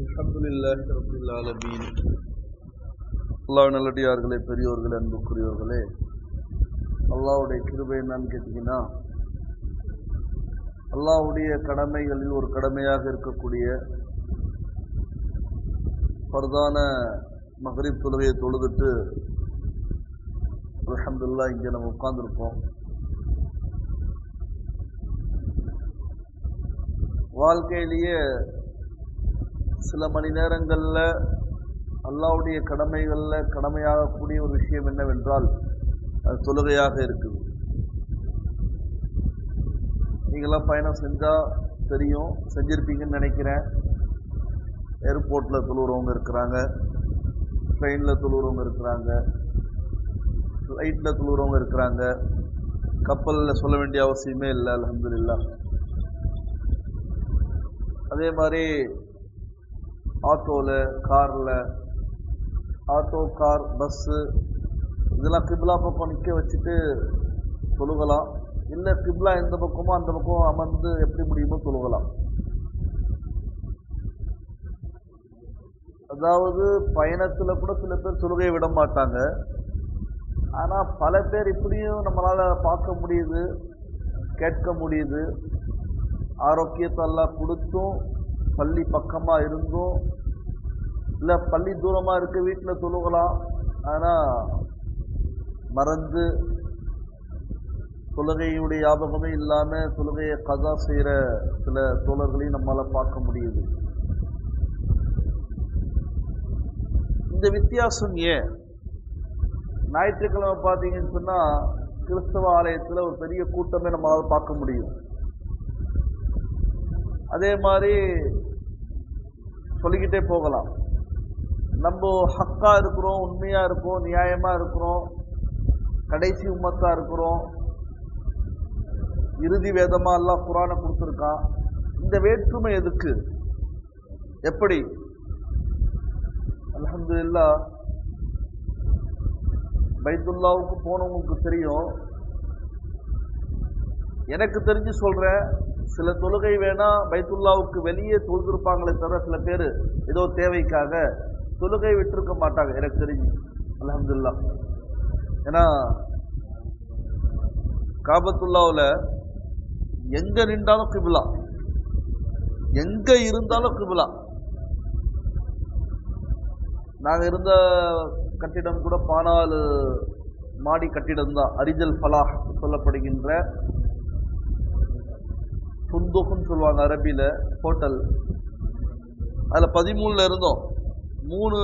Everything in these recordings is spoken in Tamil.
அல்ஹம்துலில்லாஹி ரப்பில் ஆலமீன் அல்லாஹ் நல்லடியார்களே பெரியோர்களே அன்புக்குரியவர்களே அல்லாஹ்வுடைய கிருபை என்னன்னு கேட்டிங்கன்னா அல்லாஹ்வுடைய கடமைகளில் ஒரு கடமையாக இருக்கக்கூடிய பரதான மகரிப் தொழுகையை தொழுதுட்டு அலமதுல்லா இங்கே நம்ம உட்கார்ந்துருப்போம். வாழ்க்கையிலேயே சில மணி நேரங்களில் அல்லாவுடைய கடமைகளில் கடமையாகக்கூடிய ஒரு விஷயம் என்னவென்றால் அது தொழுகையாக இருக்குது. நீங்களாம் பயணம் செஞ்சால் தெரியும் செஞ்சுருப்பீங்கன்னு நினைக்கிறேன். ஏர்போர்ட்டில் தொழுகிறவங்க இருக்கிறாங்க ட்ரெயினில் தொழுகிறவங்க இருக்கிறாங்க ஃப்ளைட்டில் தொழுகிறவங்க இருக்கிறாங்க. கப்பலில் சொல்ல வேண்டிய அவசியமே இல்லை அலமதுல்லா அதே மாதிரி ஆட்டோவில் காரில் ஆட்டோ கார் பஸ்ஸு இதெல்லாம் கிப்லா பக்கம் நிற்க வச்சுட்டு தொழுகலாம். இல்லை கிப்லா எந்த பக்கமோ அந்த பக்கம் அமர்ந்து எப்படி முடியுமோ தொழுகலாம். அதாவது பயணத்தில் கூட சில பேர் தொழுகையை விட மாட்டாங்க. ஆனால் பல பேர் இப்படியும் நம்மளால் பார்க்க முடியுது கேட்க முடியுது. ஆரோக்கியத்தை எல்லாம் கொடுத்தும் பள்ளி பக்கமாக இருந்தும் இல்லை பள்ளி தூரமாக இருக்க வீட்டில் தொழுகலாம் ஆனால் மறந்து தொழுகையுடைய ஞாபகமே இல்லாமல் தொழுகையை கதா செய்கிற சில தோழர்களையும் நம்மளால் பார்க்க முடியுது. இந்த வித்தியாசம் ஏன்? ஞாயிற்றுக்கிழமை பார்த்தீங்கன்னு சொன்னால் கிறிஸ்தவ ஆலயத்தில் ஒரு பெரிய கூட்டமே நம்மளால் பார்க்க முடியும். அதே மாதிரி சொல்லிக்கிட்டே போகலாம். நம்ம ஹக்கா இருக்கிறோம் உண்மையாக இருக்கோம் நியாயமாக இருக்கிறோம் கடைசி உம்மத்தாக இருக்கிறோம். இறுதி வேதமாக எல்லாம் குரானை கொடுத்துருக்கான். இந்த வேற்றுமை எதுக்கு? எப்படி? அலமதுல்லா பைத்துல்லாவுக்கு போனவங்களுக்கு தெரியும். எனக்கு தெரிஞ்சு சொல்கிறேன் சில தொழுகை வேணா பைத்துல்லாவுக்கு வெளியே தொழுதுருப்பாங்களே தவிர சில பேர் ஏதோ தேவைக்காக தொழுகை விட்டுருக்க மாட்டாங்க எனக்கு தெரிஞ்சு. அலமதுல்லா ஏன்னா காபத்துல்லாவில் எங்கே நின்றாலும் கிபிலா. எங்கே இருந்தாலும் கிபிலா. நாங்கள் இருந்த கட்டிடம் கூட பானாலு மாடி கட்டிடம் தான் அரிஜல் ஃபலாஹ் சொல்லப்படுகின்ற சுந்தோக்குன்னு சொல்லுவாங்க அரபியில் ஹோட்டல் அதில் பதிமூணில் இருந்தோம். மூணு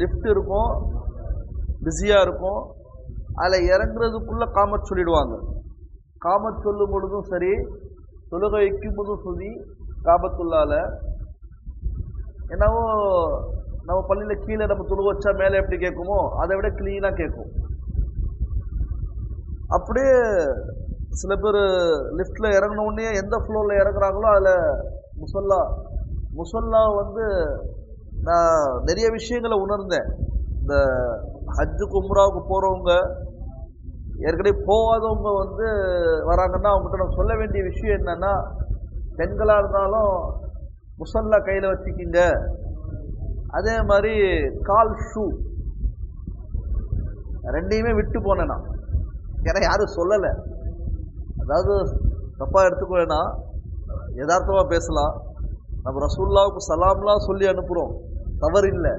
லிஃப்ட் இருக்கும் பிஸியாக இருக்கும். அதில் இறங்குறதுக்குள்ளே காமத் சொல்லிடுவாங்க. காமத் சொல்லும் பொழுதும் சரி தொழுகை வைக்கும் போதும் சரி காபத்துள்ளால என்னவோ நம்ம பள்ளியில் கீழே நம்ம துணு வச்சா மேலே எப்படி கேட்குமோ அதை விட க்ளீனாக கேட்கும். அப்படியே சில பேர் லிஃப்டில் இறங்கின உடனே எந்த ஃப்ளோரில் இறங்குறாங்களோ அதில் முசல்லா. முசல்லா வந்து நான் நிறைய விஷயங்களை உணர்ந்தேன். இந்த ஹஜ்ஜு கும்ராவுக்கு போகிறவங்க ஏற்கனவே போகாதவங்க வந்து வராங்கன்னா அவங்ககிட்ட நான் சொல்ல வேண்டிய விஷயம் என்னென்னா பெண்களாக இருந்தாலும் முசல்லா கையில் வச்சுக்கிங்க. அதே மாதிரி கால் ஷூ. ரெண்டையுமே விட்டு போனேன் நான். ஏன்னா யாரும் சொல்லலை. அதாவது தப்பாக எடுத்துக்க வேணாம் யதார்த்தமாக பேசலாம். நம்ம ரசூல்லாவுக்கு சலாம்லாம் சொல்லி அனுப்புகிறோம் தவறு இல்லை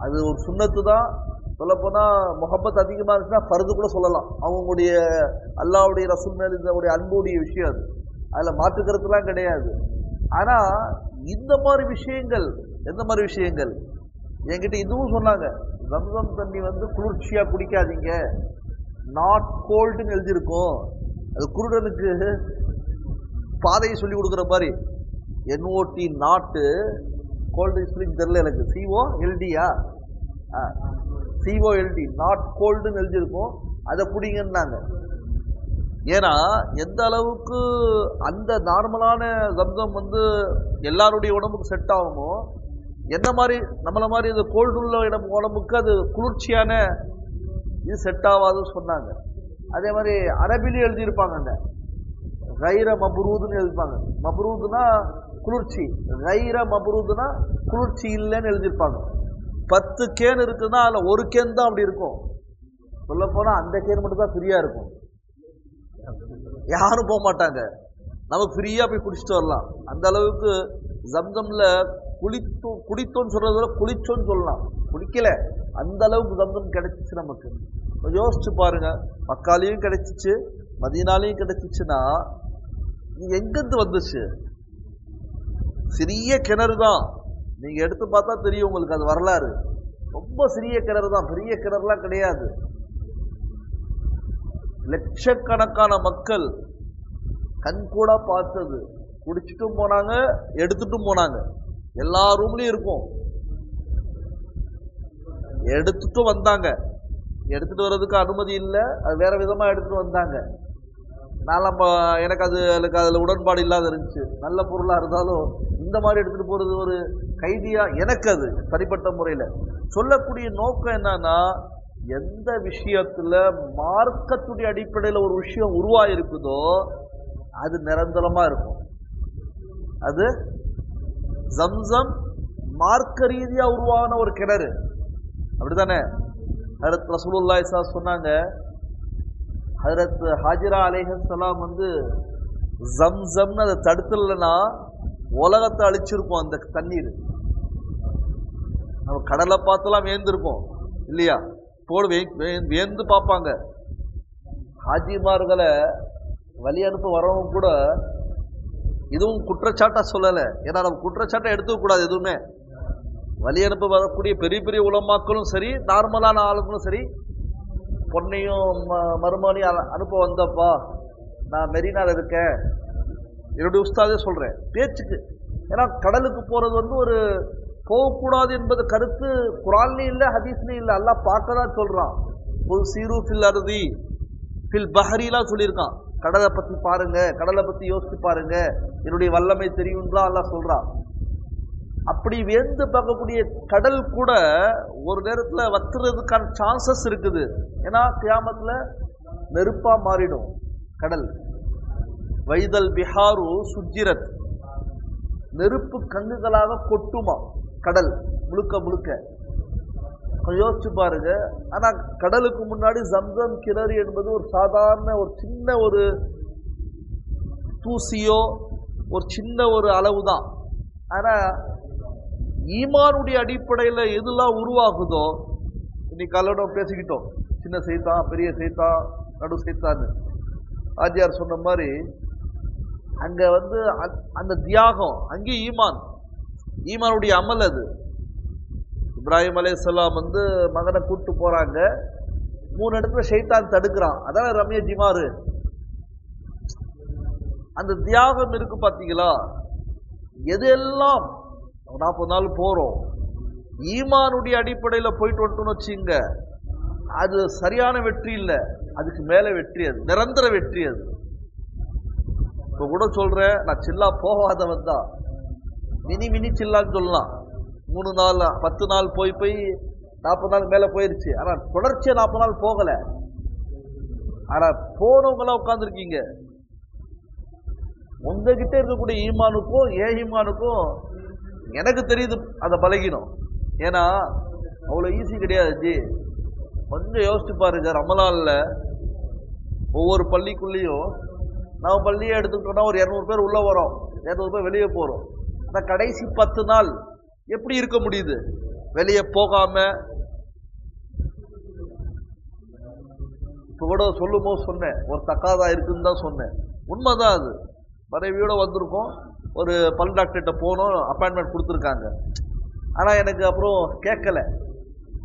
அது ஒரு சுண்ணத்து தான் சொல்லப்போனால் முகப்பத் அதிகமாக இருந்துச்சுன்னா பருது கூட சொல்லலாம். அவங்களுடைய அல்லாவுடைய ரசூல் மேல் இதனுடைய அன்புடைய விஷயம் அது. அதில் மாற்றுக்கிறதுலாம் கிடையாது. ஆனால் இந்த மாதிரி விஷயங்கள் எந்த மாதிரி விஷயங்கள்? என்கிட்ட இதுவும் சொன்னாங்க. ரம்சம் தண்ணி வந்து குளிர்ச்சியாக குடிக்காதீங்க. நாட் கோல்டுன்னு எழுதியிருக்கோம். அது குருடனுக்கு பாதையை சொல்லி கொடுக்குற மாதிரி. என்ஓடி நாட்டு கோல்டு ஸ்ப்ரிங் தெரில எனக்கு. சிஓ எல்டியா சிஓ எல்டி நாட் கோல்டுன்னு எழுதியிருக்கோம். அதை பிடிங்கன்னாங்க. ஏன்னா எந்த அளவுக்கு அந்த நார்மலான சப்தம் வந்து எல்லாருடைய உடம்புக்கு செட் ஆகுமோ என்ன மாதிரி நம்மளை மாதிரி இந்த கோல்டு உள்ள இடம் உடம்புக்கு அது குளிர்ச்சியான இது செட் ஆகாதுன்னு சொன்னாங்க. அதே மாதிரி அரபிலையும் எழுதியிருப்பாங்க அந்த ரைர மபுரூதுன்னு எழுதிப்பாங்க மபுரூதுனா குளிர்ச்சி. ரைர மபுரூதுனா குளிர்ச்சி இல்லைன்னு எழுதியிருப்பாங்க. பத்து கேன் இருக்குதுன்னா அதில் ஒரு கேன் தான் அப்படி இருக்கும். சொல்ல போனால் அந்த கேன் மட்டும் தான் ஃப்ரீயாக இருக்கும். யாரும் போக மாட்டாங்க. நமக்கு ஃப்ரீயாக போய் குடிச்சிட்டு வரலாம். அந்த அளவுக்கு ஜம்சம்ல குளித்தோம் குளித்தோன்னு சொல்கிறத விட குளித்தோன்னு சொல்லலாம். குடிக்கல. அந்த அளவுக்கு ஜம்சம் கிடைச்சிச்சு நமக்கு. யோசிச்சு பாருங்க. மக்காலையும் கிடைச்சிச்சு மதியனாலையும் கிடைச்சிச்சுன்னா இது எங்கேருந்து வந்துச்சு? சிறிய கிணறு தான். நீங்க எடுத்து பார்த்தா தெரியும் உங்களுக்கு அது வரலாறு. ரொம்ப சிறிய கிணறு தான். பெரிய கிணறுலாம் கிடையாது. லட்சக்கணக்கான மக்கள் கண்கூட பார்த்தது. குடிச்சிட்டும் போனாங்க எடுத்துட்டும் போனாங்க. எல்லா ரூம்லயும் இருக்கும். எடுத்துட்டும் வந்தாங்க. எடுத்துகிட்டு வர்றதுக்கு அனுமதி இல்லை. அது வேறு விதமாக எடுத்துகிட்டு வந்தாங்க. நான் நம்ம எனக்கு அது எனக்கு அதில் உடன்பாடு இல்லாத இருந்துச்சு. நல்ல பொருளாக இருந்தாலும் இந்த மாதிரி எடுத்துகிட்டு போகிறது ஒரு கைதியாக எனக்கு அது தனிப்பட்ட முறையில். சொல்லக்கூடிய நோக்கம் என்னன்னா எந்த விஷயத்தில் மார்க்கத்துடைய அடிப்படையில் ஒரு விஷயம் உருவாயிருக்குதோ அது நிரந்தரமாக இருக்கும். அது ஜம்சம் மார்க்க ரீதியாக உருவான ஒரு கிணறு. அப்படிதானே ஹரத் ரசூலுல்லா இசா சொன்னாங்க ஹரத் ஹாஜிரா அலேஹலாம் வந்து ஜம்சம்னு அதை தடுத்துலன்னா உலகத்தை அழிச்சிருக்கும் அந்த தண்ணீர். நம்ம கடலை பார்த்துலாம் வேந்திருப்போம் இல்லையா? போடு வேந்து பார்ப்பாங்க. ஹாஜிமார்களை வழி அனுப்ப வரவங்க கூட இதுவும் குற்றச்சாட்டாக சொல்லலை. ஏன்னா நம்ம குற்றச்சாட்டை எடுத்துக்கூடாது எதுவுமே. வழி அனுப்ப வரக்கூடிய பெரிய பெரிய உலமாக்களும் சரி நார்மலான ஆளுங்களும் சரி பொண்ணையும் ம- அனுப்ப வந்தப்பா. நான் மெரினால் இருக்கேன். என்னுடைய உஸ்தாதே சொல்கிறேன் பேச்சுக்கு. ஏன்னா கடலுக்கு போகிறது வந்து ஒரு போகக்கூடாது என்பது கருத்து குரான்லேயும் இல்லை ஹதீஸ்லேயும் இல்லை. எல்லாம் பார்க்க தான் சொல்கிறான் புல் சீரு ஃபில் அருதி ஃபில் பஹரிலாம் சொல்லியிருக்கான். கடலை பற்றி பாருங்கள் கடலை பற்றி யோசித்து பாருங்கள் என்னுடைய வல்லமை தெரியும்லாம் எல்லாம் சொல்கிறான் அப்படி வேந்து பார்க்கக்கூடிய கடல் கூட ஒரு நேரத்தில் வத்துறதுக்கான சான்சஸ் இருக்குது. ஏன்னா கியாமத்தில் நெருப்பாக மாறிடும் கடல். வைதல் பிஹாரு சுஜிரத். நெருப்பு கங்குகளாக கொட்டுமா கடல் முழுக்க முழுக்க. யோசிச்சு பாருங்க. ஆனால் கடலுக்கு முன்னாடி ஜம்சம் கிணறு என்பது ஒரு சாதாரண ஒரு சின்ன ஒரு தூசியோ ஒரு சின்ன ஒரு அளவு தான் ஆனால் ஈமானுடைய அடிப்படையில் எதெல்லாம் உருவாகுதோ இன்னைக்கு காலையோட பேசிக்கிட்டோம். சின்ன செய்தான் பெரிய செய்தான் நடு செய்தான்னு ஆஜியார் சொன்ன மாதிரி அங்கே வந்து அந்த- அந்த தியாகம் அங்கே ஈமான். ஈமானுடைய அமல் அது. இப்ராஹிம் அலைஹிஸ்ஸலாம் வந்து மகனை கூப்பிட்டு போறாங்க. மூணு இடத்துல ஷைத்தான் தடுக்கிறான். அதான் ரம்ய ஜிமாறு அந்த தியாகம் இருக்கு பார்த்தீங்களா எதெல்லாம் நாற்பது நாள் போகிறோம் ஈமானுடைய அடிப்படையில் போயிட்டு வந்துட்டோம்னு வச்சுங்க அது சரியான வெற்றி இல்லை. அதுக்கு மேலே வெற்றி அது நிரந்தர வெற்றி அது. இப்போ கூட சொல்கிறேன் நான் சில்லா போகாதவன் தான். மினி மினி சில்லான்னு சொல்லலாம். மூணு நாள் பத்து நாள் போய் போய் நாற்பது நாள் மேலே போயிடுச்சு ஆனால் தொடர்ச்சியாக நாற்பது நாள் போகலை. ஆனால் போனவங்களாம் உட்காந்துருக்கீங்க உங்ககிட்ட இருக்கக்கூடிய ஈமானுக்கும் ஏ ஈமானுக்கும் எனக்கு தெரியுது அதை பழகினோம். ஏன்னா அவ்வளோ ஈஸி கிடையாது ஜி. கொஞ்சம் யோசிச்சு பாருங்க ரமலான்ல ஒவ்வொரு பள்ளிக்குள்ளேயும் நம்ம பள்ளியை எடுத்துக்கிட்டோம்னா ஒரு இரநூறு பேர் உள்ளே வரோம். இரநூறு பேர் வெளியே போகிறோம் அந்த கடைசி பத்து நாள் எப்படி இருக்க முடியுது? வெளியே போகாமல் இப்போ கூட சொல்லும் போது சொன்னேன் ஒரு தக்காதா இருக்குன்னு தான் சொன்னேன். உண்மைதான் அது. மனைவியோடு வந்திருக்கோம். ஒரு பல் டாக்டர்கிட்ட போகணும் அப்பாயின்மெண்ட் கொடுத்துருக்காங்க. ஆனால் எனக்கு அப்புறம் கேட்கல.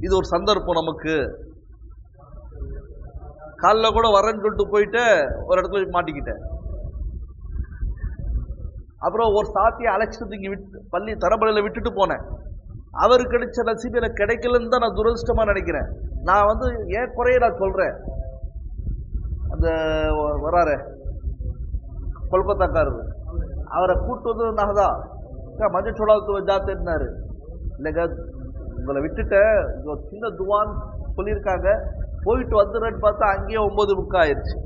இது ஒரு சந்தர்ப்பம் நமக்கு. காலைல கூட வரேன்னு சொல்லிட்டு போயிட்டு ஒரு இடத்துல போய் மாட்டிக்கிட்டேன். அப்புறம் ஒரு சாத்தியை அழைச்சிட்டு இங்கே விட்டு பள்ளி தரப்பள்ளியில் விட்டுட்டு போனேன். அவர் கிடைச்ச நசீப் எனக்கு கிடைக்கலன்னு தான் நான் துரதிருஷ்டமாக நினைக்கிறேன். நான் வந்து ஏன் குறைய நான் சொல்கிறேன் அந்த வராரு. கொல்கத்தாக்காரர். அவரை கூட்டு வந்து தான் மஞ்சள் சோடாத்து ஜாத்தேன்னாரு இல்லைங்க உங்களை விட்டுட்டேன். சின்ன துவான் சொல்லியிருக்காங்க. போயிட்டு வந்துடுறேன்னு பார்த்தா அங்கேயே ஒன்பது புக்கு ஆயிடுச்சு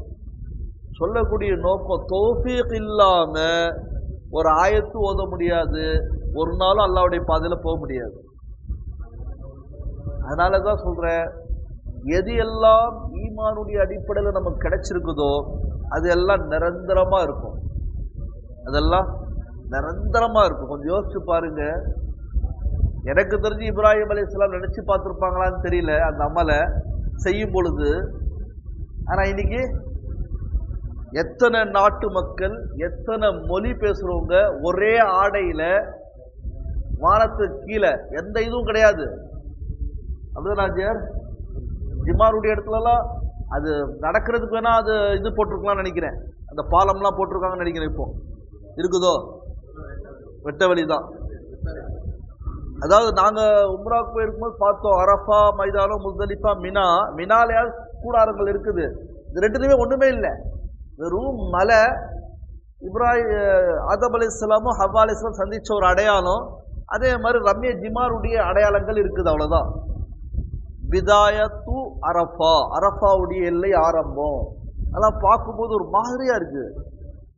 சொல்லக்கூடிய நோக்கம் தோஃபீக் இல்லாம ஒரு ஆயத்து ஓத முடியாது. ஒரு நாளும் அல்லாவுடைய பாதையில் போக முடியாது. அதனால தான் சொல்கிறேன் எது எல்லாம் ஈமானுடைய அடிப்படையில் நமக்கு கிடைச்சிருக்குதோ அது எல்லாம் நிரந்தரமாக இருக்கும். அதெல்லாம் நிரந்தரமாக இருக்கும். கொஞ்சம் யோசிச்சு பாருங்க. எனக்கு தெரிஞ்சு இப்ராஹிம் அலி இஸ்லாம் நினச்சி பார்த்துருப்பாங்களான்னு தெரியல அந்த அமலை செய்யும் பொழுது. ஆனால் இன்னைக்கு எத்தனை நாட்டு மக்கள் எத்தனை மொழி பேசுகிறவங்க ஒரே ஆடையில் வானத்துக்கு கீழே எந்த இதுவும் கிடையாது. அப்படிதான் ஜிமாருடைய இடத்துலலாம் அது நடக்கிறதுக்கு வேணா அது இது போட்டிருக்கலாம்னு நினைக்கிறேன். அந்த பாலம்லாம் போட்டிருக்காங்கன்னு நினைக்கிறேன் இப்போ. இருக்குதோ? வெட்ட வழி தான் அதாவது நாங்கள் உம்ராவுக்கு போயிருக்கும்போது பார்த்தோம் அரஃபா மைதானம் முஸ்தலிஃபா மினா. மினாலையால் கூடாரங்கள் இருக்குது. இது ரெண்டுலையுமே ஒன்றுமே இல்லை. வெறும் மலை இப்ராஹிம் ஆதம் அலி இஸ்லாமும் ஹவ்வா அலி இஸ்லாம் சந்தித்த ஒரு அடையாளம். அதே மாதிரி ரம்ய ஜிமாருடைய அடையாளங்கள் இருக்குது அவ்வளோதான் விதாயத்து அரஃபா. அரஃபாவுடைய எல்லை ஆரம்பம். அதெல்லாம் பார்க்கும்போது ஒரு மாதிரியாக இருக்குது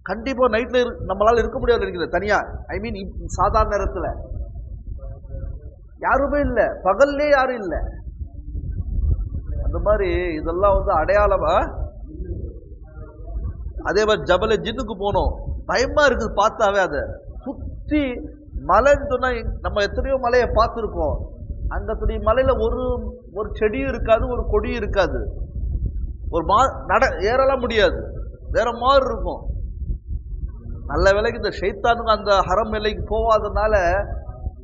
கண்டிப்பா நைட்ல நம்மளால இருக்க முடியாது நினைக்கிறேன் தனியா. ஐ மீன் சாதாரண நேரத்துல. யாருமே இல்லை. பகல்லே யாரும் இல்லை. அந்த மாதிரி இதெல்லாம் வந்து அடையாளமா? அதே மாதிரி ஜபல ஜின்னுக்கு போனோம். பயமா இருக்குது பார்த்தாவே அதை. சுத்தி மலைன்னு சொன்னா நம்ம எத்தனையோ மலையை பார்த்துருக்கோம். அங்கத்துடைய துணி மலையில ஒரு ஒரு செடியும் இருக்காது ஒரு கொடியும் இருக்காது. ஒரு மா நட ஏறலாம் முடியாது. வேற மாதிரி இருக்கும். நல்ல வேலைக்கு இந்த ஷைத்தானுங்க அந்த ஹரம் எல்லைக்கு போகாதனால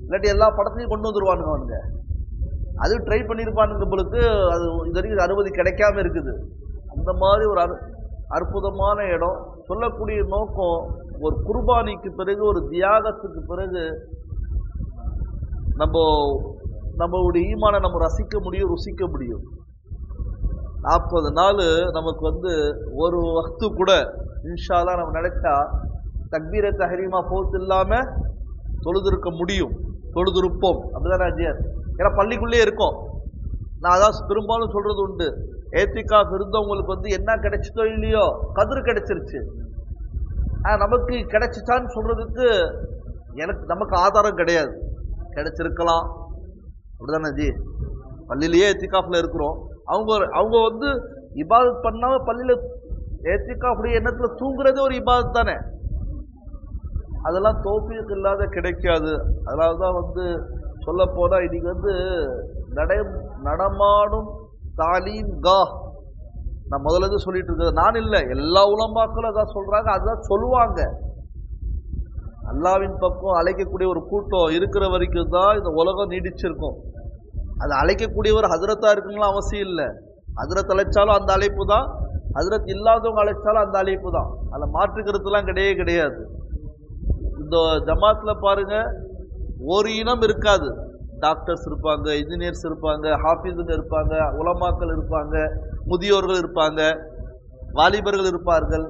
இல்லாட்டி எல்லா படத்தையும் கொண்டு வந்துருவானுங்க அவனுங்க. அது ட்ரை பண்ணியிருப்பானுங்க உங்களுக்கு அது இது வரைக்கும் அனுமதி கிடைக்காம இருக்குது. அந்த மாதிரி ஒரு அரு அற்புதமான இடம். சொல்லக்கூடிய நோக்கம் ஒரு குர்பானிக்கு பிறகு ஒரு தியாகத்துக்கு பிறகு நம்ம நம்மளுடைய ஈமானை நம்ம ரசிக்க முடியும் ருசிக்க முடியும். நாற்பது நாள் நமக்கு வந்து ஒரு வக்து கூட இன்ஷாலாம் நம்ம நினைச்சா தக்பீர தஹரீமா போத்து இல்லாம தொழுதிருக்க முடியும். தொழுதிருப்போம். அப்படிதான் அஜியர்? ஏன்னா பள்ளிக்குள்ளே இருக்கும். நான் அதான் பெரும்பாலும் சொல்றது உண்டு. ஏத்திக்கா இருந்தவங்களுக்கு வந்து என்ன கிடைச்சதோ இல்லையோ கதிர் கிடைச்சிருச்சு. ஆனா நமக்கு கிடைச்சிச்சான்னு சொல்றதுக்கு எனக்கு நமக்கு ஆதாரம் கிடையாது. கிடைச்சிருக்கலாம். அப்படிதானே ஜி பள்ளியிலேயே ஏத்திகாஃபில் இருக்கிறோம். அவங்க அவங்க வந்து இபாதத் பண்ணாமல் பள்ளியில் ஏத்திகாஃபுடைய எண்ணத்தில் தூங்குறதே ஒரு இபாதத் தானே? அதெல்லாம் தோப்பிக்கு இல்லாத கிடைக்காது. அதனால தான் வந்து சொல்ல போனா இன்னைக்கு வந்து நடை நடமாடும் தாலீம் கா. நான் முதல்ல இருந்து சொல்லிட்டு இருக்கிறது. நான் இல்லை எல்லா உலமாக்களும் அதான் சொல்கிறாங்க அதான் சொல்லுவாங்க. அல்லாவின் பக்கம் அழைக்கக்கூடிய ஒரு கூட்டம் இருக்கிற வரைக்கும் தான் இந்த உலகம் நீடிச்சிருக்கும். அது அழைக்கக்கூடியவர் ஹதரத்தாக இருக்குங்களா அவசியம் இல்லை. ஹதரத் அழைச்சாலும் அந்த அழைப்பு தான். ஹதரத் இல்லாதவங்க அழைச்சாலும் அந்த அழைப்பு தான். அதில் மாற்றுக்கிறதுலாம் கிடையவே கிடையாது. இந்த ஜமாத்தில் பாருங்க ஒரு இனம் இருக்காது. டாக்டர்ஸ் இருப்பாங்க இன்ஜினியர்ஸ் இருப்பாங்க ஹாஃபீஸுங்க இருப்பாங்க உலமாக்கள் இருப்பாங்க முதியோர்கள் இருப்பாங்க வாலிபர்கள் இருப்பார்கள்.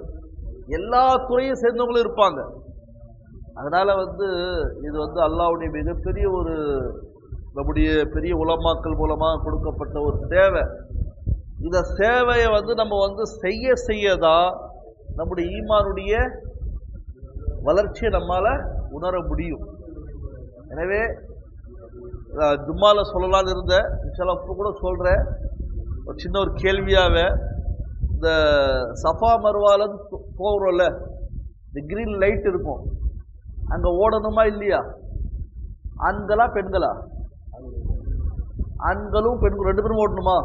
எல்லா துறையும் சேர்ந்தவங்களும் இருப்பாங்க. அதனால் வந்து இது வந்து அல்லாவுடைய மிகப்பெரிய ஒரு நம்முடைய பெரிய உலமாக்கள் மூலமாக கொடுக்கப்பட்ட ஒரு சேவை. இந்த சேவையை வந்து நம்ம வந்து செய்ய செய்யதான் நம்முடைய ஈமானுடைய வளர்ச்சியை நம்மால் உணர முடியும். எனவே ஜும்மாவில் ஜும்மால சொல்லலாம்னு இருந்தேன் இப்போ கூட சொல்கிறேன் ஒரு சின்ன ஒரு கேள்வியாகவே இந்த சஃபா மருவாலன்னு போகிறோம்ல இந்த கிரீன் லைட் இருக்கும். அங்கே ஓடணுமா இல்லையா? ஆண்களா பெண்களா? ஆண்களும் பெண்களும் ரெண்டு பேரும் ஓடணுமா?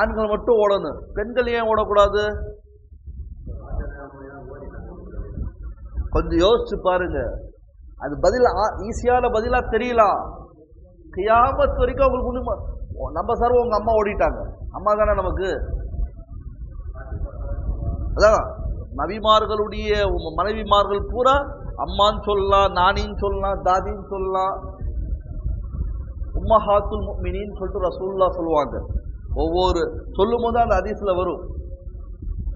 ஆண்கள் மட்டும் ஓடணும். பெண்கள் ஏன் ஓடக்கூடாது? கொஞ்சம் யோசிச்சு பாருங்க. அது பதில் ஈஸியான பதிலா தெரியலாம் கியாமத் வரைக்கும் அவங்களுக்கு ஒண்ணுமா நம்ம சார் உங்க அம்மா ஓடிட்டாங்க. அம்மா தானே நமக்கு? அதான் நபிமார்களுடைய மனைவிமார்கள் பூரா அம்மான்னு சொல்லலாம் நானின்னு சொல்லலாம் தாதின்னு சொல்லலாம். உம்மஹாத்துல் மினின்னு சொல்லிட்டு ரசூல்லா சொல்லுவாங்க. ஒவ்வொரு சொல்லும் போது அந்த அதீஸில் வரும்.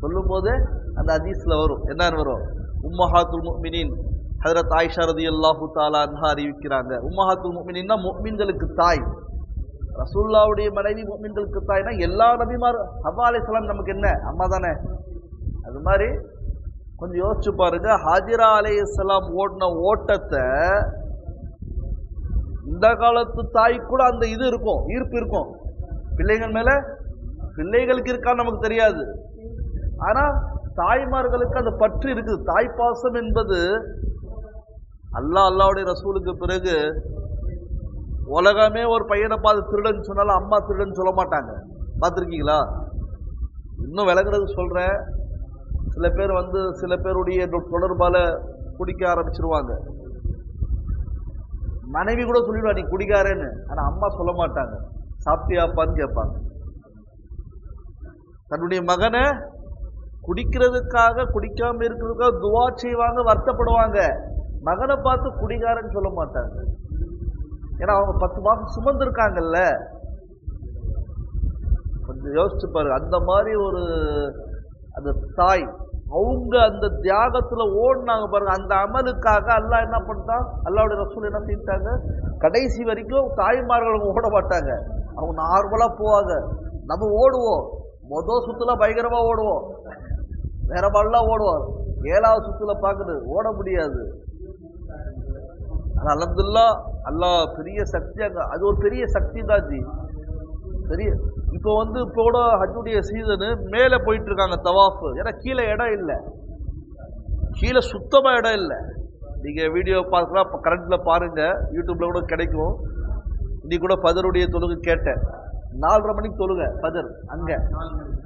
சொல்லும் போது அந்த ஹதீஸ்ல வரும். என்னன்னு வரும்? உம்மஹாத்துல் முக்மினின். ஹதரத் ஆயிஷா ரதியல்லாஹு தாலா அன்ஹா அறிவிக்கிறாங்க. உம்மஹாத்துல் முஃமினீன்னா முக்மின்களுக்கு தாய். ரசூல்லாவுடைய மனைவி முக்மின்களுக்கு தாய்னா எல்லா நபிமார் ஹவ்வா அலிஸ்லாம் நமக்கு என்ன? அம்மா தானே. அது மாதிரி கொஞ்சம் யோசிச்சு பாருங்க. ஹாஜிரா அலைஹிஸ்ஸலாம் ஓடின ஓட்டத்தை இந்த காலத்து தாய் கூட அந்த இது இருக்கும் ஈர்ப்பு இருக்கும். பிள்ளைகள் மேல பிள்ளைகளுக்கு இருக்கான்னு நமக்கு தெரியாது. ஆனா தாய்மார்களுக்கு அந்த பற்று இருக்குது. தாய்ப்பாசம் என்பது அல்லாஹ் அல்லாவுடைய ரசூலுக்கு பிறகு உலகமே ஒரு பையனை பார்த்து திருடன் சொன்னாலும் அம்மா திருடன் சொல்ல மாட்டாங்க. பார்த்துருக்கீங்களா? இன்னும் விளங்குறது சொல்கிறேன் சில பேர் வந்து சில பேருடைய தொடர்பால் குடிக்க ஆரம்பிச்சிருவாங்க. மனைவி கூட சொல்லிடுவா நீ குடிக்காரேன்னு. ஆனால் அம்மா சொல்ல மாட்டாங்க. சாப்பிட்டியாப்பான்னு கேட்பாங்க. தன்னுடைய மகனை குடிக்கிறதுக்காக குடிக்காம இருக்கிறதுக்காக துவா செய்வாங்க வருத்தப்படுவாங்க. மகனை பார்த்து குடிகாரன்னு சொல்ல மாட்டாங்க. ஏன்னா அவங்க பத்து மாசம் சுமந்துருக்காங்கல்ல. கொஞ்சம் யோசிச்சு பாரு அந்த மாதிரி ஒரு அந்த தாய் அவங்க அந்த தியாகத்துல ஓடினாங்க பாருங்க. அந்த அமலுக்காக அல்லாஹ் என்ன பண்ணிட்டான்? அல்லாவுடைய ரசூல் என்ன செஞ்சாங்க கடைசி வரைக்கும் தாய்மார்கள் அவங்க ஓட மாட்டாங்க. அவங்க நார்மலா போவாங்க. நம்ம ஓடுவோம். மொதல் சுத்தலாம் பயங்கரமா ஓடுவோம். வேற மாதிரிலாம் ஓடுவார் ஏழாவது சுத்துல பாக்குது ஓட முடியாது. ஆனா அல்லா பெரிய சக்தியாக அது ஒரு பெரிய சக்தி தான் ஜி. பெரிய இப்போ வந்து இப்போ கூட ஹஜ்ஜுடைய சீசனு மேலே போயிட்டு இருக்காங்க தவாஃப். ஏன்னா கீழே இடம் இல்லை. கீழே சுத்தமா இடம் இல்லை. நீங்க வீடியோ பார்க்கலாம் இப்போ கரண்ட்ல பாருங்க யூடியூப்ல கூட கிடைக்கும். இன்னைக்கு கூட ஃபஜருடைய தொழுகு கேட்டேன். நாலரை மணிக்கு தொழுக பதர் அங்க.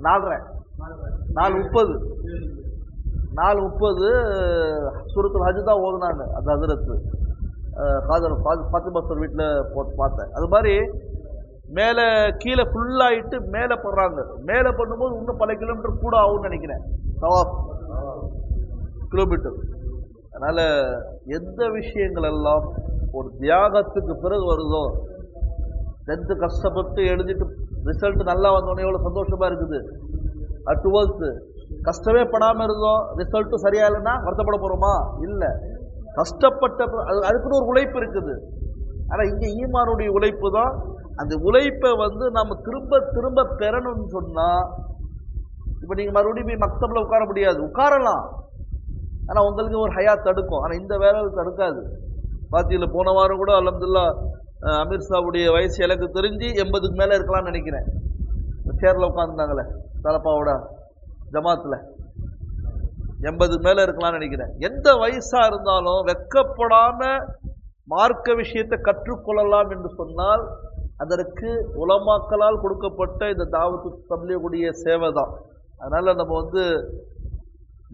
நாலரை. நாலு முப்பது. நாலு முப்பது சூரத்துல் ஹஜ் தான் ஓதுனாங்க அந்த ஹசரத்து காதர் பத்து பஸ்தர் வீட்டில் போட்டு பார்த்தேன். அது மாதிரி மேலே கீழே ஃபுல்லாகிட்டு மேலே போடுறாங்க. மேலே பண்ணும்போது இன்னும் பல கிலோமீட்டர் கூட ஆகும்னு நினைக்கிறேன். தவாஃப். கிலோமீட்டர் அதனால் எந்த விஷயங்கள் எல்லாம் ஒரு தியாகத்துக்கு பிறகு வருதோ டென்த்து கஷ்டப்பட்டு எழுதிட்டு ரிசல்ட் நல்லா வந்தோடனே எவ்வளோ சந்தோஷமாக இருக்குது? டுவெல்த்து கஷ்டமே படாமல் இருந்தோம் ரிசல்ட்டும் சரியா இல்லைன்னா வருத்தப்பட போகிறோமா இல்லை. கஷ்டப்பட்ட அது அதுக்குன்னு ஒரு உழைப்பு இருக்குது. ஆனால் இங்கே ஈமானுடைய உழைப்பு தான். அந்த உழைப்பை வந்து நம்ம திரும்ப திரும்ப பெறணும்னு சொன்னால் இப்போ நீங்கள் மறுபடியும் போய் மக்தபில் உட்கார முடியாது. உட்காரலாம். ஆனால் உங்களுக்கு ஒரு ஹயா தடுக்கும். ஆனால் இந்த வேலை தடுக்காது. பாத்தியில் போன வாரம் கூட அலமதுல்லா அமீர்ஷாவுடைய வயசு எனக்கு தெரிஞ்சு எண்பதுக்கு மேலே இருக்கலாம்னு நினைக்கிறேன். சேரில் உட்காந்துருந்தாங்களே தலப்பாவோட ஜமாத்தில். எண்பதுக்கு மேலே இருக்கலாம்னு நினைக்கிறேன். எந்த வயசாக இருந்தாலும் வெக்கப்படாம மார்க்க விஷயத்தை கற்றுக்கொள்ளலாம் என்று சொன்னால் அதற்கு உலமாக்களால் கொடுக்கப்பட்ட இந்த தாவத்து தம்பியக்கூடிய சேவை தான். அதனால் நம்ம வந்து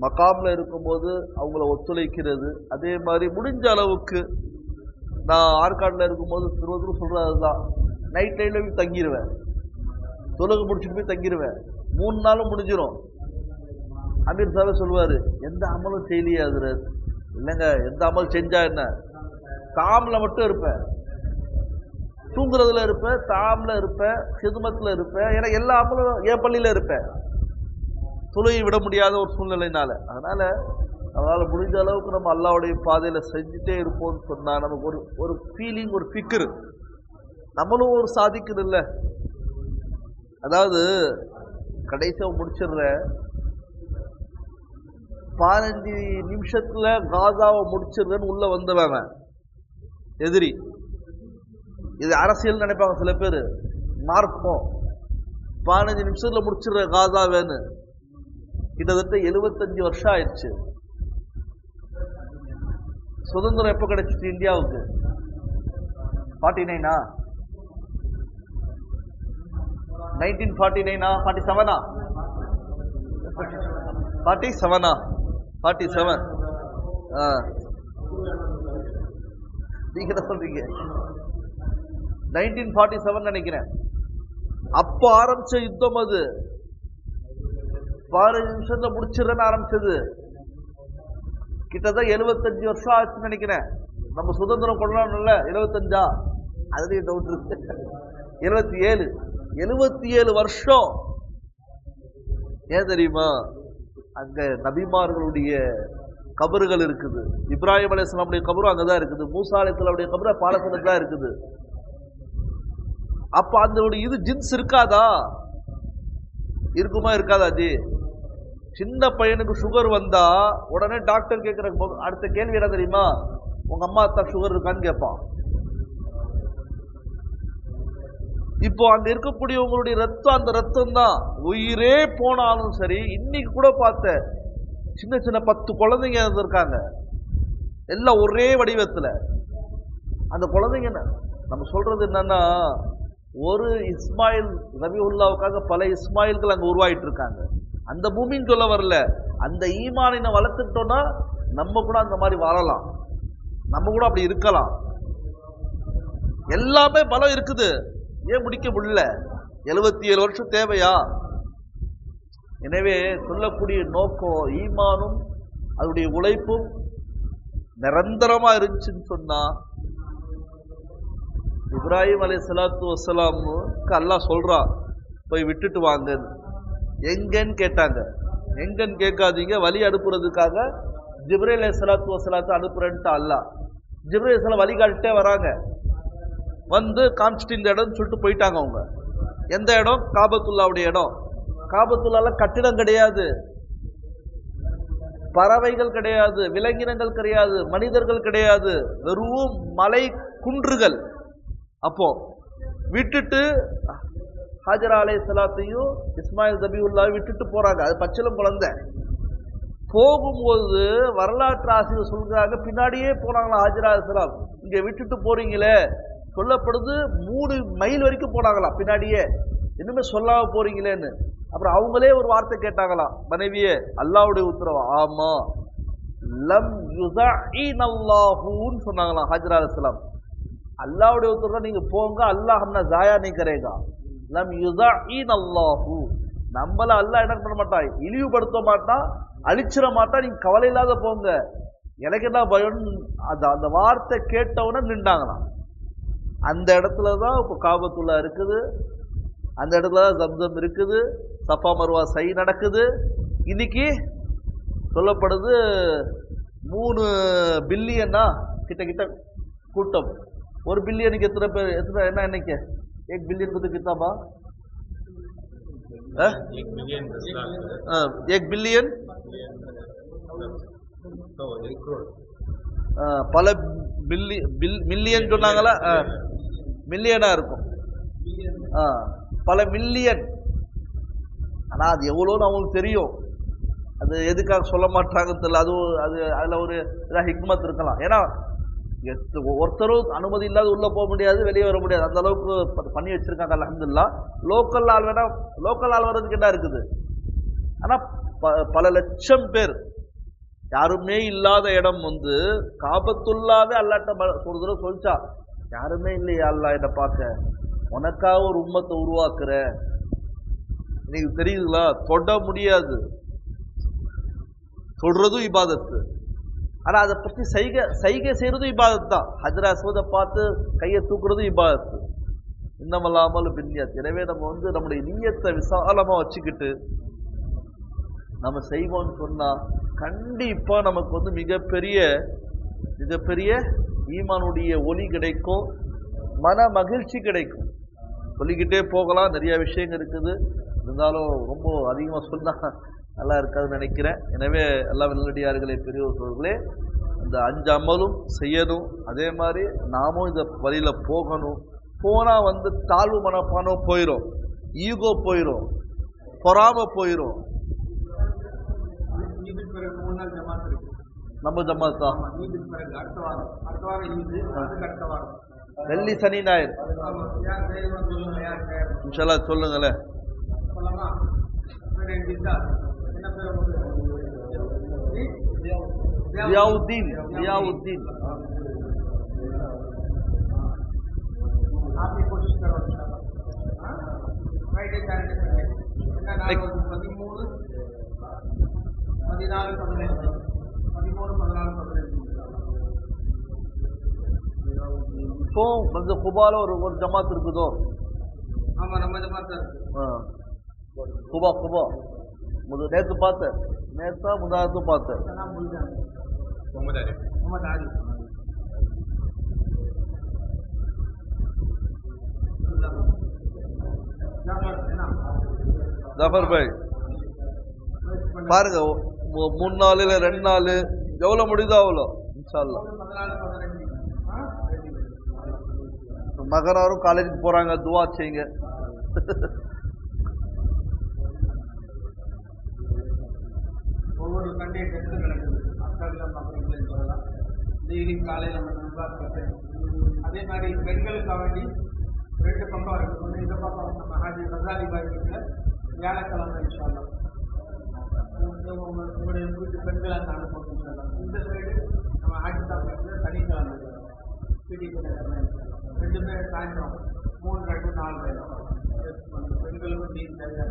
மகாமில் இருக்கும்போது அவங்கள ஒத்துழைக்கிறது. அதே மாதிரி முடிஞ்ச அளவுக்கு நான் ஆற்காட்டில் இருக்கும்போது திருவத்தூர் சொல்கிறது தான் நைட் டைமில் போய் தங்கிடுவேன் தொழுகு முடிச்சுட்டு போய் தங்கிடுவேன் மூணு நாளும் முடிஞ்சிடும் அமீர் சாவே சொல்லுவார் எந்த அமலும் செய்யலையே அது இல்லைங்க எந்த அமல் செஞ்சா என்ன? தாமில் மட்டும் இருப்பேன் தூங்குறதுல இருப்பேன் தாமில் இருப்பேன் சிதுமத்தில் இருப்பேன் ஏன்னா எல்லா அமலும் என் பள்ளியில் இருப்பேன் தொழுகை விட முடியாத ஒரு சூழ்நிலைனால. அதனால் அதனால் முடிஞ்ச அளவுக்கு நம்ம அல்லாவுடைய பாதையில் செஞ்சுட்டே இருப்போம்னு சொன்னால் நமக்கு ஒரு ஒரு ஃபீலிங் ஒரு ஃபிக்கர் நம்மளும் ஒரு சாதிக்கணும் இல்லை அதாவது கடைசியாக முடிச்சிடுற. பதினஞ்சு நிமிஷத்தில் காசாவை முடிச்சிடுறேன்னு உள்ளே வந்தவன் எதிரி. இது அரசியல் நினைப்பாங்க சில பேர். மார்க்கம் பதினஞ்சு நிமிஷத்தில் முடிச்சிடுற காசாவேன்னு. கிட்டத்தட்ட எழுபத்தஞ்சு வருஷம் ஆயிடுச்சு. சுதந்திரம் எப்போ கிடைச்சிச்சு இந்தியாவுக்கு? ஃபார்ட்டி நைனா நைன்டீன் ஃபார்ட்டி நைனா ஃபார்ட்டி செவனா ஃபார்ட்டி செவனா ஃபார்ட்டி செவன் ஆ. நீங்க தான் சொல்றீங்க. நைன்டீன் ஃபார்ட்டி செவன் நினைக்கிறேன். அப்போ ஆரம்பிச்ச யுத்தம் அது. பதினஞ்சு நிமிஷத்துல முடிச்சிடன்னு ஆரம்பிச்சது. கிட்டத்தட்ட எழுபத்தஞ்சு வருஷம் ஆச்சுன்னு நினைக்கிறேன். நம்ம சுதந்திரம் கொள்ளலாம்ல எழுபத்தஞ்சா? அதுலேயும் டவுட் இருக்கு. எழுபத்தி ஏழு. எழுபத்தி ஏழு வருஷம். ஏன் தெரியுமா? அங்க நபிமார்களுடைய கபறுகள் இருக்குது. இப்ராஹிம் அலிஸ்லாமுடைய கபரும் அங்கதான் இருக்குது. மூசா அலையாமுடைய கபரு பாலஸ்தீனத்துல தான் இருக்குது. அப்ப அந்த இது ஜின்ஸ் இருக்காதா? இருக்குமா இருக்காதா ஜி? சின்ன பையனுக்கு சுகர் வந்தா உடனே டாக்டர் கேட்கிற அடுத்த கேள்வி என்ன தெரியுமா? உங்க அம்மா அத்தா சுகர் இருக்கான்னு கேட்பான். இப்போ அங்க இருக்கக்கூடியவங்களுடைய ரத்தம் அந்த ரத்தம் தான் உயிரே போனாலும் சரி இன்னைக்கு கூட பார்த்தேன் சின்ன சின்ன பத்து குழந்தைங்க இருந்திருக்காங்க. எல்லாம் ஒரே வடிவத்துல. அந்த குழந்தைங்க என்ன? நம்ம சொல்றது என்னன்னா ஒரு இஸ்மாயில் ரபியுல்லாவுக்காக பல இஸ்மாயில்கள் அங்க உருவாயிட்டு இருக்காங்க. அந்த பூமின்னு சொல்ல வரல. அந்த ஈமானினை வளர்த்துக்கிட்டோன்னா நம்ம கூட அந்த மாதிரி வாழலாம். நம்ம கூட அப்படி இருக்கலாம். எல்லாமே பலம் இருக்குது. ஏன் முடிக்க முடியல? எழுபத்தி ஏழு வருஷம் தேவையா? எனவே சொல்லக்கூடிய நோக்கம் ஈமானும் அதனுடைய உழைப்பும் நிரந்தரமா இருந்துச்சுன்னு சொன்னா இப்ராஹிம் அலை சலாத்து வசலாமுக்கு அல்லா சொல்றா போய் விட்டுட்டு வாங்கன்னு. எங்கன்னு கேட்டாங்க. எங்கன்னு கேட்காதீங்க வழி அனுப்புறதுக்காக ஜிப்ரேல் அலை சலாத்து வசலாத்து அனுப்புறேன்ட்டு அல்லாஹ். ஜிப்ரேல் சில வழி வராங்க. வந்து காமிச்சிட்டு இந்த இடம்னு சொல்லிட்டு போயிட்டாங்க அவங்க. எந்த இடம்? காபத்துல்லாவுடைய இடம். காபத்துல்லால கட்டிடம் கிடையாது. பறவைகள் கிடையாது விலங்கினங்கள் கிடையாது மனிதர்கள் கிடையாது. வெறும் மலை குன்றுகள். அப்போ விட்டுட்டு ஹாஜரா அலை சலாத்தையும் இஸ்மாயில் தபியுல்லா விட்டுட்டு போறாங்க. அது பச்சிலம் குழந்தை. போகும்போது வரலாற்று ஆசிரியர் சொல்கிறாங்க பின்னாடியே போனாங்களா ஹாஜரா அலிஸ்லாம் இங்க விட்டுட்டு போறீங்களே. சொல்லப்படுது மூணு மைல் வரைக்கும் போனாங்களா பின்னாடியே. இன்னுமே சொல்லாம போறீங்களேன்னு. அப்புறம் அவங்களே ஒரு வார்த்தை கேட்டாங்களாம் மனைவியே அல்லாவுடைய உத்தரவு ஆமா. லம் யுஸஇன் சொன்னாங்களாம் ஹாஜரா அலிஸ்லாம் அல்லாவுடைய உத்தரவு நீங்க போங்க அல்லாஹ் ஹம்னா ஜாயா நீ கரேகா. லம் யுஸஇன் அல்லாஹூ நம்மள அல்லாஹ் என்ன பண்ண மாட்டான் இழிவுபடுத்த மாட்டான் அழிச்சிட மாட்டான் நீங்க கவலை இல்லாத போங்க. எனக்கு என்ன பயம் அந்த அந்த வார்த்தை கேட்டவுடனே நின்றாங்களாம். அந்த இடத்துல தான் இப்போ காபத்துல்லா இருக்குது அந்த இடத்துல தான் ஜம்சம் இருக்குது சஃபா மருவா சை நடக்குது இன்னைக்கு சொல்லப்படுது மூணு பில்லியனா கிட்ட கிட்ட கூட்டம் ஒரு பில்லியனுக்கு எத்தனை பேர் எத்தனை என்ன இன்னைக்கு एक बिलियन को तो कितना बा हाँ? एक मिलियन दस लाख हाँ, एक बिलियन तो एक करोड़ ஆ, பல பில்லி பில் மில்லியன் சொன்னாங்களா மில்லியனாக இருக்கும். ஆ, பல மில்லியன். ஆனால் அது எவ்வளோன்னு அவங்களுக்கு தெரியும். அது எதுக்காக சொல்ல மாட்டாங்கன்னு தெரியல. அதுவும் அது அதில் ஒரு இதாக ஹிக்மத் இருக்கலாம். ஏன்னா எத்து- ஒருத்தரும் அனுமதி இல்லாத உள்ளே போக முடியாது வெளியே வர முடியாது. அந்த அளவுக்கு பண்ணி வச்சுருக்காங்க அலமதுல்லா லோக்கல் ஆள் வேணா லோக்கல் ஆள் வர்றதுக்கு என்ன இருக்குது? ஆனால் ப- பல லட்சம் பேர். யாருமே இல்லாத இடம் வந்து காபத்துள்ளாவே அல்லாட்ட ப- ஒரு தடவை சொல்லிச்சா. யாருமே இல்லையா அல்லா இதை பார்க்க. உனக்காக ஒரு உம்மத்தை உருவாக்குற. இன்னைக்கு தெரியுதுங்களா? தொட முடியாது. தொடுறதும் இபாதத்து. ஆனால் அதை பற்றி சைகை சைகை செய்கிறதும் இபாதத்து தான். ஹஜ்ரா சோதை பார்த்து கையை தூக்குறதும் இபாதத்து. இன்னமல்லாமல் பின்னியத். எனவே நம்ம வந்து நம்முடைய நீயத்தை விசாலமாக வச்சுக்கிட்டு நம்ம செய்வோம்னு சொன்னால் கண்டிப்பாக நமக்கு வந்து மிகப்பெரிய மிகப்பெரிய ஈமானுடைய ஒலி கிடைக்கும் மன மகிழ்ச்சி கிடைக்கும். சொல்லிக்கிட்டே போகலாம் நிறைய விஷயங்கள் இருக்குது. இருந்தாலும் ரொம்ப அதிகமாக சொன்னால் நல்லா இருக்காதுன்னு நினைக்கிறேன். எனவே எல்லா வெள்ளடியார்களே பெரியவர்களே இந்த அஞ்சு அமலும் செய்யணும். அதே மாதிரி நாமும் இந்த வழியில் போகணும். போனால் வந்து தாழ்வு மனப்பானம் போயிடும் ஈகோ போயிடும் பொறாம போயிடும் ஈதுக்கு பிறகு மூணு நாள் ஜமாத் இருக்கு நம்ம ஜமாத்தா ஆமா ஈதுக்கு பிறகு அடுத்த வாரம் அடுத்த வாரம் ஈது அதுக்கு அடுத்த வாரம் வெள்ளி சனி ஞாயிறு ஆமா யார் பேர் சொல்லுங்க யார் பேர் இன்ஷால்லா சொல்லுங்களேன் சொல்லலாமா பேர் எழுதிட்டா என்ன பேர் உங்களுக்கு ஜியாவுத்தீன் ஜியாவுத்தீன் आप ही कोशिश करो ஃப்ரைடே சாட்டர்டே சண்டே என்ன நாள் வருது இப்போ வந்து குபால ஒரு ஒரு ஜமாத் இருக்குதோ? ஆமா நம்ம ஜமாத். குபா குபா. முத நேத்து பார்த்தேன். நேத்தா முதானத்தும் பார்த்தேன். ஜாஃபர் பாய். பாருங்க மூணு நாள் இல்ல ரெண்டு நாள் எவ்வளோ முடியுதோ அவ்வளோ இன்ஷா மகராரும் காலேஜுக்கு போகிறாங்க துவா செய்யுங்க. ஒவ்வொரு சண்டே டெஸ்ட் நடக்குது. அக்காவிடம் அப்படிங்கிறது சொல்லலாம் டெய்லி காலையில் நம்ம நிர்வாகத்தை அதே மாதிரி பெண்களுக்காக வேண்டி ரெண்டு பக்கம் இருக்குது இந்த பக்கம் நம்ம ஹாஜி ரசாலி பாய் வீட்டில் வியாழக்கிழமை இன்ஷால்லாம் உங்களுடைய வீட்டு பெண்களை அங்கே அனுப்பணும் இந்த சைடு நம்ம சாப் வீட்டில் சனிக்கிழமை ரெண்டுமே சாயந்தரம் மூணு ரெண்டு நாலு பெண்களுக்கும் நீர் தேவை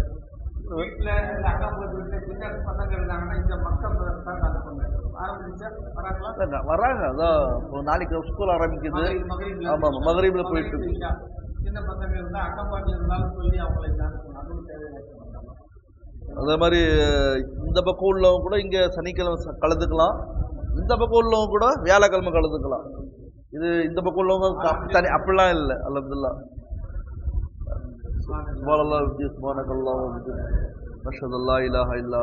வீட்டில் இந்த அக்கா வீட்டில் சின்ன பசங்க இருந்தாங்கன்னா இந்த மக்கள் தான் அனுப்புங்க ஆரம்பிச்சா வர்றாங்க அதான் நாளைக்கு ஸ்கூல் ஆரம்பிக்குது மகரிப் மகரிப்ல போயிட்டு. சின்ன பசங்க இருந்தா அக்கம் பாட்டு இருந்தாலும் சொல்லி அவங்களை தேவையான அதே மாதிரி இந்த பக்கம் உள்ளவங்க கூட இங்கே சனிக்கிழமை கலந்துக்கலாம். இந்த பக்கம் உள்ளவங்க கூட வியாழக்கிழமை கலந்துக்கலாம். இது இந்த பக்கம் உள்ளவங்க தனி அப்படிலாம் இல்லை அலமதுல்லா. சுபானல்லா விஜய் சுபானகல்லா மஷதல்லா இலாஹா இல்லா